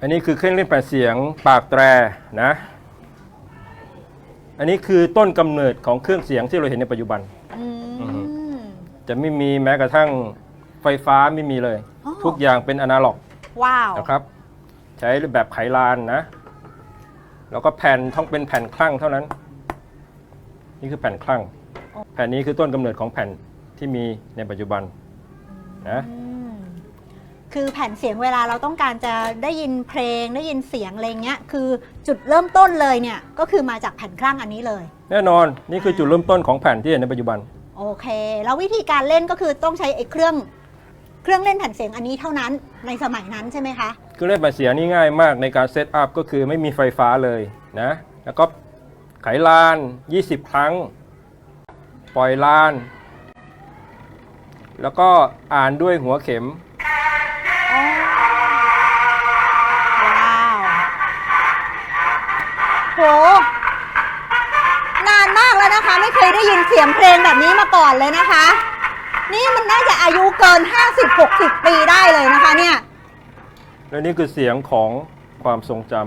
อันนี้คือเครื่องเล่นแผ่นเสียงปากแตรนะ อันนี้คือต้นกำเนิดของเครื่องเสียงที่เราเห็นในปัจจุบัน อืม จะไม่มีแม้กระทั่งไฟฟ้าไม่มีเลย อ๋อ ทุกอย่างเป็นอนาล็อกว้าว นะครับ ใช้แบบไขลานนะ แล้วก็แผ่นต้องเป็นแผ่นคลั่งเท่านั้น นี่คือแผ่นคลั่งแผ่นนี้คือต้นกำเนิดของแผ่นที่มีในปัจจุบันนะ อืม คือแผ่นเสียงเวลาเราต้องการจะได้ยินเพลงได้ยินเสียงอะไรเงี้ยคือจุดเริ่มต้นเลยเนี่ยก็คือมาจากแผ่นคลั่งอันนี้เลย แน่นอนนี่คือจุดเริ่มต้นของแผ่นที่เห็นในปัจจุบัน โอเค แล้ววิธีการเล่นก็คือต้องใช้ไอ้เครื่องเครื่องเล่นแผ่นเสียงอันนี้เท่านั้นในสมัยนั้นใช่ไหมคะเครื่องเล่นแผ่นเสียงนี่ง่ายมากในการเซตอัพก็คือไม่มีไฟฟ้าเลยนะแล้วก็ไขลาน 20 ครั้ง ปล่อยลาน แล้วก็อ่านด้วยหัวเข็ม โห นานมากแล้วนะคะ ไม่เคยได้ยินเสียงเพลงแบบนี้มาก่อนเลยนะคะ นี่มันน่าจะอายุเกิน 50-60 ปีได้เลยนะคะเนี่ย และนี่คือเสียงของความทรงจำ